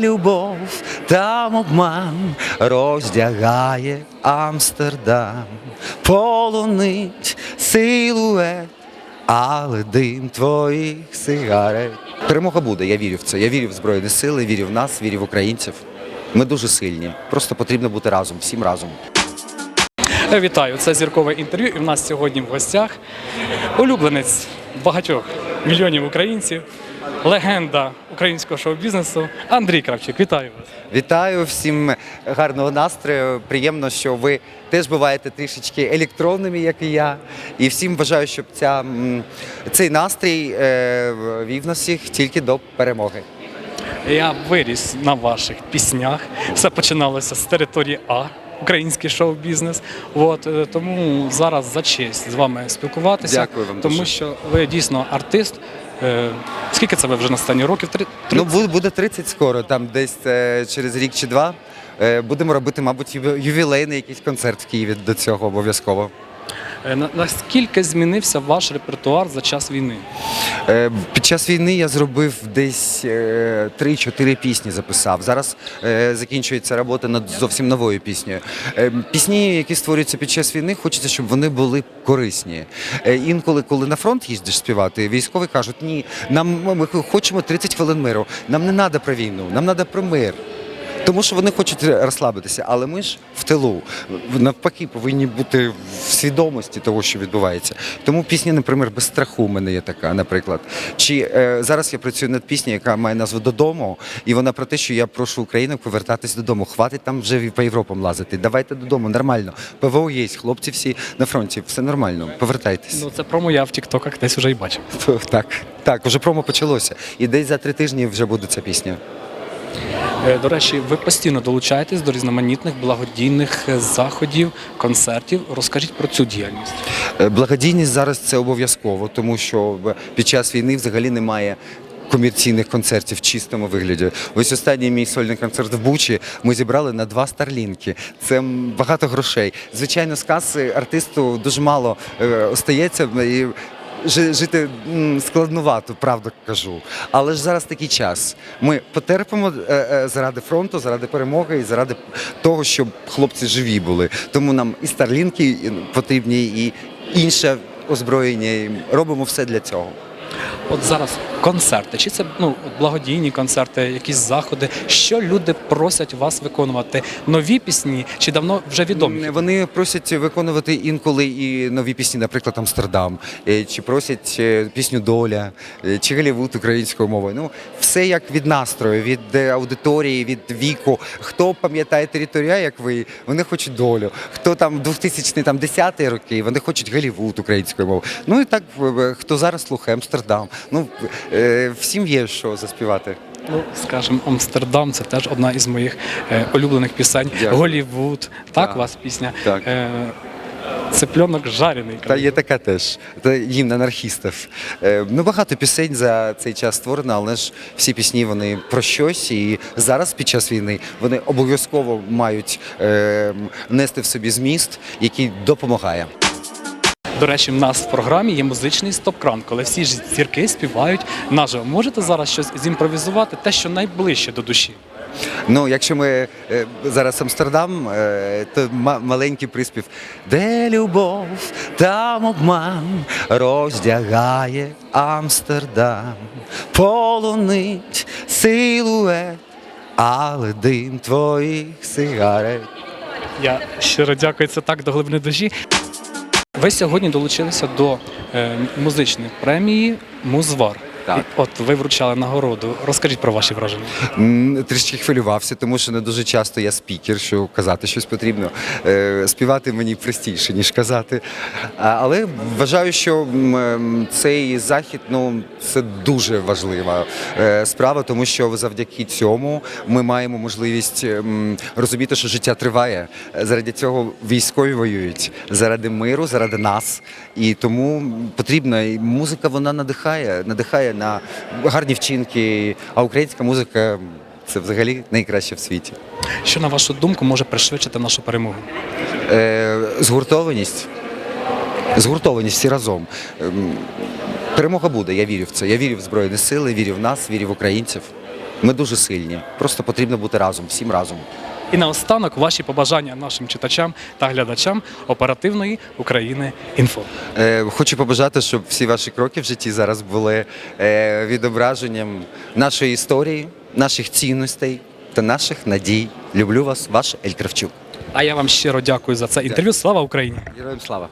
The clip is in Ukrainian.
любов, там обман роздягає Амстердам, полунить силует, але дим твоїх сигарет. Перемога буде, я вірю в це. Я вірю в Збройні Сили, вірю в нас, вірю в українців. Ми дуже сильні. Просто потрібно бути разом, всім разом. Вітаю, це зіркове інтерв'ю. І в нас сьогодні в гостях улюбленець багатьох мільйонів українців, легенда українського шоу-бізнесу Андрій Кравчик. Вітаю вас. Вітаю всім гарного настрою. Приємно, що ви теж буваєте трішечки електронними, як і я. І всім бажаю, щоб ця, цей настрій е, вів нас всіх тільки до перемоги. Я виріс на ваших піснях. Все починалося з території А. Український шоу-бізнес. От е, тому зараз за честь з вами спілкуватися. Дякую вам тому дуже. що ви дійсно артист. Е, Скільки це ви вже на стані років? Три- Ну, буде, буде 30 скоро, там десь е, через рік чи два. Е, будемо робити, мабуть, ювілейний якийсь концерт в Києві до цього обов'язково. Е, на- Наскільки змінився ваш репертуар за час війни? Е, Під час війни я зробив десь е, 3-4 пісні записав. Зараз е, закінчується робота над зовсім новою піснею. Е, Пісні, які створюються під час війни, хочеться, щоб вони були корисні. Е, Інколи, коли на фронт їздиш співати, військові кажуть, ні, нам ми хочемо 30 хвилин миру. Нам не треба про війну, нам треба про мир. Тому що вони хочуть розслабитися, але ми ж в тилу. Навпаки, повинні бути в свідомості того, що відбувається. Тому пісня, наприклад, без страху у мене є така, наприклад. Чи е, зараз я працюю над піснею, яка має назву Додому, і вона про те, що я прошу Україну повертатись додому. Хватить там вже по Європам лазити. Давайте додому, нормально. ПВО є, хлопці всі на фронті, все нормально. Повертайтесь. Ну це промо я в Тіктоках десь вже і бачив. Так, так, вже промо почалося. І десь за три тижні вже буде ця пісня. Е, До речі, ви постійно долучаєтесь до різноманітних благодійних е, заходів, концертів. Розкажіть про цю діяльність. Е, Благодійність зараз це обов'язково, тому що під час війни взагалі немає. Комерційних концертів в чистому вигляді. Ось останній мій сольний концерт в Бучі ми зібрали на два старлінки. Це багато грошей. Звичайно, з каси артисту дуже мало остається і жити складновато, правду кажу. Але ж зараз такий час. Ми потерпимо е, е, заради фронту, заради перемоги і заради того, щоб хлопці живі були. Тому нам і старлінки потрібні, і інше озброєння. Робимо все для цього. От зараз концерти, чи це ну благодійні концерти, якісь заходи. Що люди просять вас виконувати? Нові пісні чи давно вже відомі? Вони просять виконувати інколи і нові пісні, наприклад, Амстердам, е, чи просять е, пісню Доля, е, чи Голівуд українською мовою. Ну, все як від настрою, від аудиторії, від віку. Хто пам'ятає територія, як ви, вони хочуть долю. Хто там 2000 там 10 роки, вони хочуть Голівуд українською мовою. Ну і так, хто зараз слухає Амстердам. Ну, е, всім є що заспівати. Ну, скажімо, Амстердам це теж одна із моїх е, улюблених пісень. Дякую. Голівуд, так, Так. у вас пісня. Так. Е, Цыпленок жарений. Та є така теж. Це гімн анархістів. Е, ну, багато пісень за цей час створено, але ж всі пісні вони про щось. І зараз, під час війни, вони обов'язково мають е, нести в собі зміст, який допомагає. До речі, в нас в програмі є музичний стоп-кран, коли всі ж зірки співають наживо. Можете зараз щось зімпровізувати, те, що найближче до душі? Ну, якщо ми е, зараз Амстердам, е, то ма- маленький приспів. Де любов, там обман роздягає Амстердам, полунить силует, але дим твоїх сигарет. Я щиро дякую, це так до глибини душі. Ви сьогодні долучилися до е, музичної премії Музвар. Так. От ви вручали нагороду. Розкажіть про ваші враження. Трішки хвилювався, тому що не дуже часто я спікер, що казати щось потрібно. Е, Співати мені простіше, ніж казати. Але вважаю, що цей захід ну, це дуже важлива е, справа, тому що завдяки цьому ми маємо можливість розуміти, що життя триває. Заради цього військові воюють, заради миру, заради нас. І тому потрібна і музика вона надихає, надихає на гарні вчинки. А українська музика це взагалі найкраще в світі. Що на вашу думку може пришвидшити нашу перемогу? Е, згуртованість. Згуртованість всі разом. Ем, Перемога буде, я вірю в це. Я вірю в Збройні Сили, вірю в нас, вірю в українців. Ми дуже сильні. Просто потрібно бути разом, всім разом. І наостанок ваші побажання нашим читачам та глядачам оперативної України інфо. Е, Хочу побажати, щоб всі ваші кроки в житті зараз були е, відображенням нашої історії, наших цінностей та наших надій. Люблю вас, ваш Ель Кравчук. А я вам щиро дякую за це інтерв'ю. Слава Україні! Героям слава!